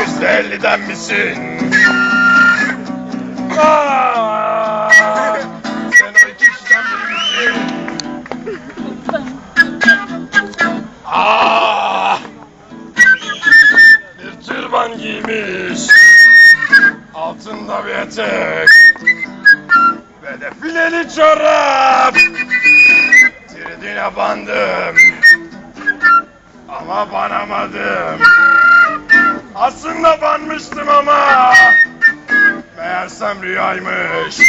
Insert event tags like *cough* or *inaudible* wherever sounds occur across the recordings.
Yüzde elliden misin? Sen o iki kişiden biri misin? Bir türban giymiş. Altında bir etek. Ve de fileli çorap. Tridine bandım. Ama banamadım. Aslında banmıştım ama. Meğersem rüyaymış.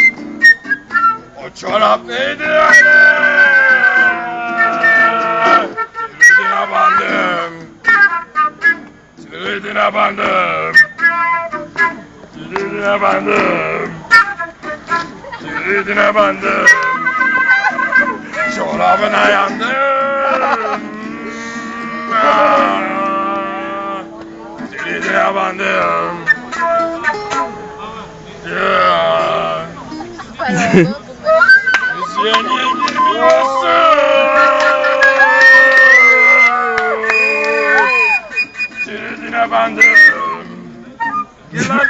O çorap neydi öyle? Tridine bandım. Tridine bandım. Tridine bandım. Tridine bandım. Çorabına yandım. Tridine bandım. Ya. Süper oldu. Müziğe niye girmiyorsun? Bandım. Gel lan.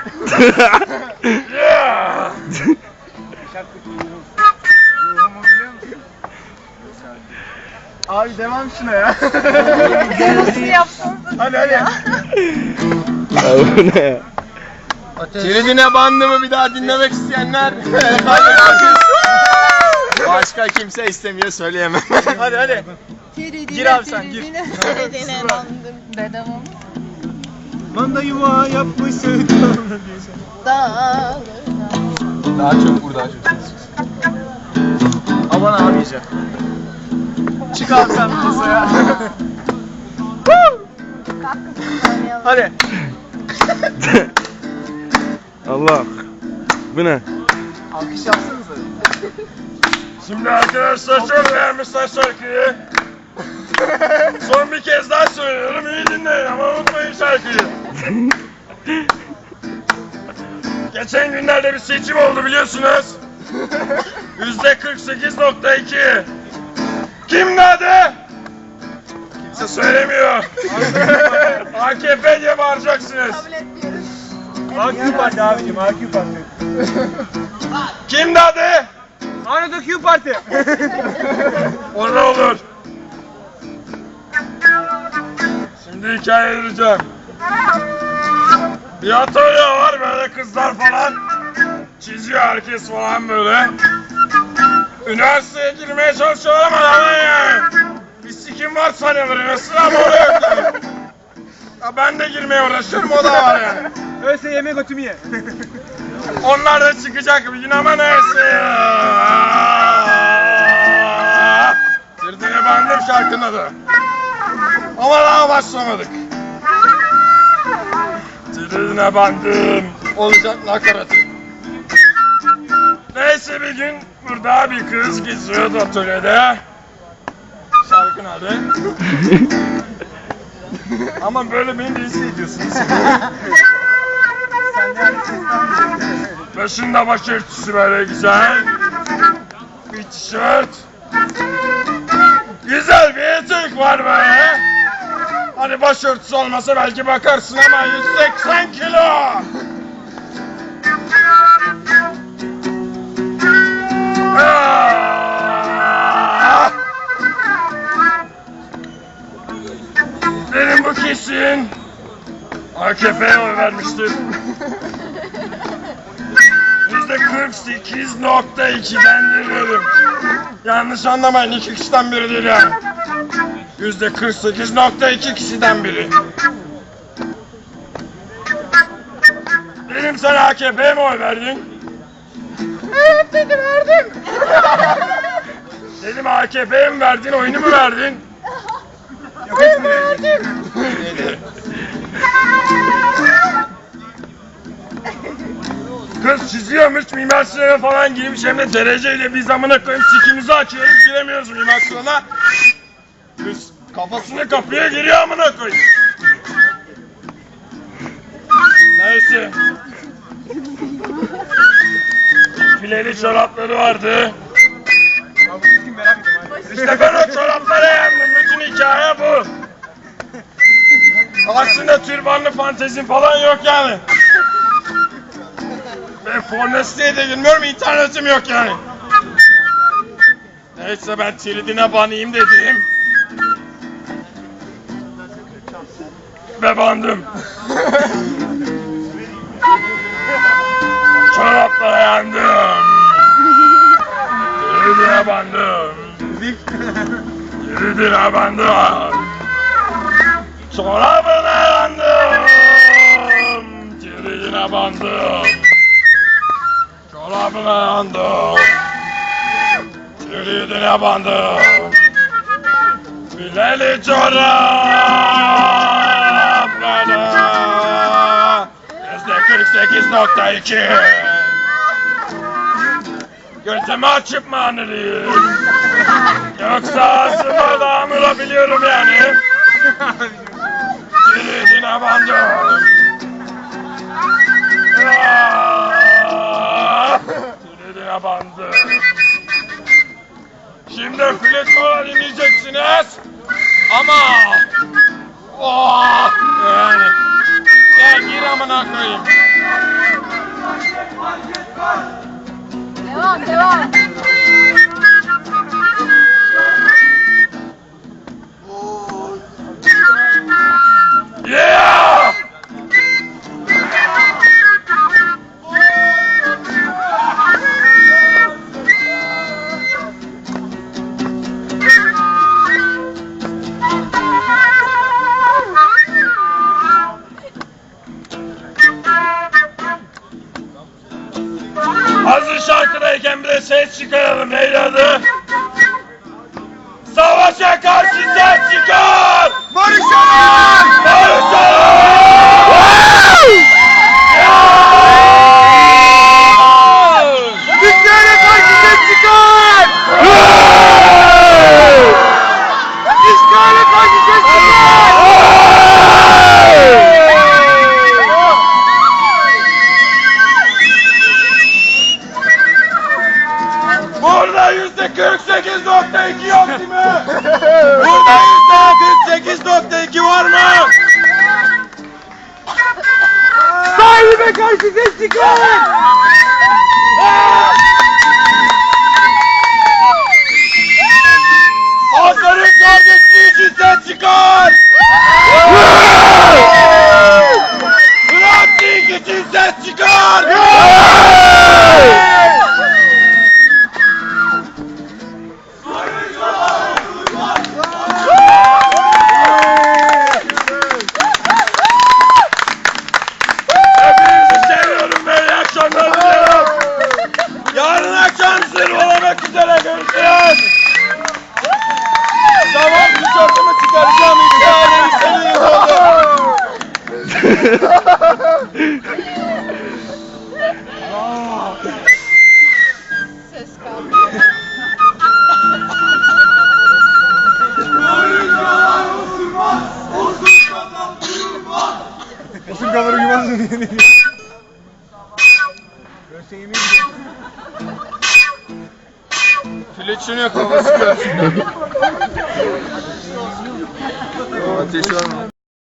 Ya. Abi devam şuna ya. Nasıl yapsanız da Hadi, hadi. bu ne ya? Tridine bandımı bir daha dinlemek isteyenler. hadi alkış. Başka kimse istemiyor söyleyemem. *laughs* hadi hadi. Gir abi sen, gir. Tiridine *laughs* bandım. Dedem. Manda yuva yapmışsın. *laughs* Dağlarına. daha çok vur daha çok. Aman abi. Çık abi sen masaya. Hadi. *laughs* Allah. Bu ne? Alkış yapsanıza. Şimdi arkadaşlar çok beğenmişler şarkıyı. Son bir kez daha söylüyorum iyi dinleyin ama unutmayın şarkıyı. Geçen günlerde bir seçim oldu biliyorsunuz. Yüzde 48.2. Kimdi adı? Kimse söylemiyor. *laughs* AKP diye bağıracaksınız. Kabul etmiyoruz. AQ Parti abicim AQ Parti. *laughs* Kimdi adı? Ahmet Q Parti. O ne olur? Şimdi hikaye vereceğim. Bir atölye var böyle kızlar falan. Çiziyor herkes falan böyle. Üniversiteye girmeye çalışıyorlar ama yalan yani. Bir sikim var sanıyorlar üniversitede ama oraya yok. Ya ben de girmeye uğraşıyorum o da var yani. Öyleyse yemek götümü ye. Onlar da çıkacak bir gün ama neyse ya. Sırtına bandım şarkının adı. Ama daha başlamadık. Sırtına bandım. Olacak nakaratı. Neyse bir gün burada bir kız geziyordu atölyede. Adı. *laughs* Ama böyle beni rezil ediyorsunuz. Sen de. Başında başörtüsü böyle güzel. Bir tişört. Güzel bir etek var böyle. Hani başörtüsü olmasa belki bakarsın ama 180 kilo. AKP'ye oy vermiştir. Yüzde 48.2'den dedim. Yanlış anlamayın iki kişiden biri değil yani. Yüzde 48.2 kişiden biri. Dedim sen AKP'ye mi oy verdin? Evet dedim verdim. dedim AKP'ye mi verdin oyunu mu verdin? Oyunu verdim. Kız çiziyormuş Mimar Sinan'a falan girmiş hem de dereceyle biz amına koyayım sikimizi açıyoruz giremiyoruz Mimar Sinan'a. Kız kafasını kapıya giriyor amına koyayım. Neyse. Fileli çorapları vardı. İşte ben o çoraplara Karşında türbanlı fantezin falan yok yani. Ben Fornesti'ye de girmiyorum, internetim yok yani. Neyse ben tridine banayım dedim. Ve bandım. *laughs* Çoraplara yandım. Tridine bandım. Tridine bandım. Çorabına Tridine bandım. Çorabına yandım. Tridine bandım. Bileli çoraplara. Yüzde 48.2. Gözümü açıp mı anılıyım? Yoksa ağzıma da amırabiliyorum yani. Kilidine bandım. Mola dinleyeceksiniz. Ama oh, yani gel gir amına koyayım. Devam devam. Hazır şarkıdayken bir de ses çıkaralım. Neydi adı? Savaşa karşı ses çıkar! Barışalım! Türklere *laughs* Burada yüzde 48.2 yok değil mi? Burada yüzde 48.2 var mı? Sahibe karşı ses çıkar! *laughs* Osur kalır uyumaz mı? Fleçini kafası görsün. Ateş var mı?